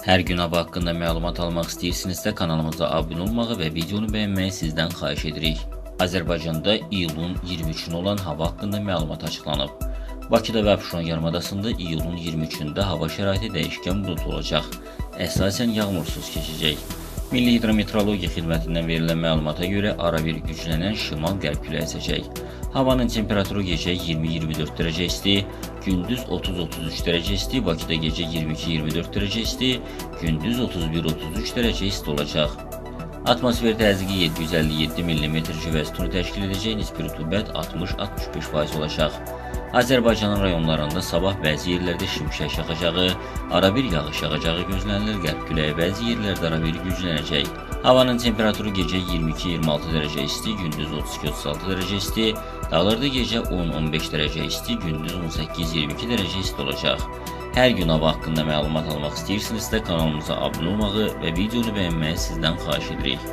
Hər gün hava haqqında məlumat almaq istəyirsinizsə kanalımıza abunə olmağı və videonu bəyənməyi sizdən xahiş edirik. Azərbaycanda iyulun 23-ünə olan hava haqqında məlumat açıqlanıb. Bakıda və Abşeron yarımadasında iyulun 23-də hava şəraiti dəyişkən buludlu olacaq. Əsasən yağmursuz keçəcək. Milli Hidrometeorologiya Xidmətindən verilən məlumata görə arabir güclənən şimal-qərb küləyi əsəcək. Havanın temperaturu gecə 20-24 dərəcə isti, gündüz 30-33 dərəcə isti, Bakıda gecə 22-24 dərəcə isti, gündüz 31-33 dərəcə isti olacaq. Atmosfer təzyiqi 757 mm civə sütunu təşkil edəcək, nisbi rütubət 60-65% olacaq. Azərbaycanın rayonlarında sabah bəzi yerlərdə şimşək çaxacağı, arabir yağış yağacağı gözlənilir, qərb küləyi bəzi yerlərdə arabir güclənəcək. Havanın temperaturu gecə 22-26 dərəcə isti, gündüz 32-36 dərəcə isti, dağlarda gecə 10-15 dərəcə isti, gündüz 18-22 dərəcə isti olacaq. Hər gün hava haqqında məlumat almaq istəyirsinizsə kanalımıza abunə olmağı və videonu bəyənməyi sizdən xahiş edirik.